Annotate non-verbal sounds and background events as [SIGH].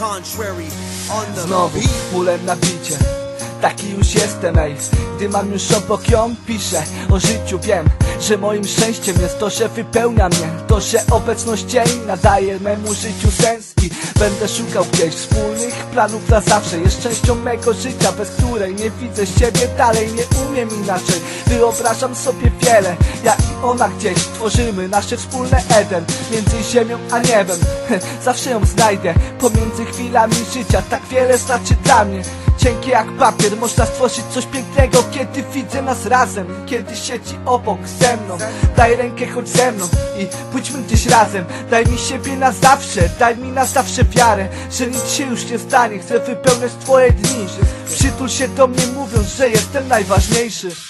contrary on the Znowu beat. bólem na bicie Taki już jestem, ej. Gdy mam już obok ją, piszę o życiu. Wiem, że moim szczęściem jest to, że wypełnia mnie. To, że obecność jej nadaje memu życiu sens I będę szukał gdzieś wspólnych planów na zawsze. Jest częścią mego życia, bez której nie widzę siebie dalej. Nie umiem inaczej, wyobrażam sobie wiele Ja i ona gdzieś. Tworzymy nasze wspólne Eden Między ziemią a niebem. [LAUGHS] Zawsze ją znajdę pomiędzy chwilami życia. Tak wiele znaczy dla mnie Cienkie jak papier, można stworzyć coś pięknego. Kiedy widzę nas razem, kiedy siedzi obok ze mną Daj rękę, chodź ze mną i pójdźmy gdzieś razem. Daj mi siebie na zawsze, daj mi na zawsze wiarę Że nic się już nie stanie, chcę wypełniać twoje dni. Przytul się do mnie mówiąc, że jestem najważniejszy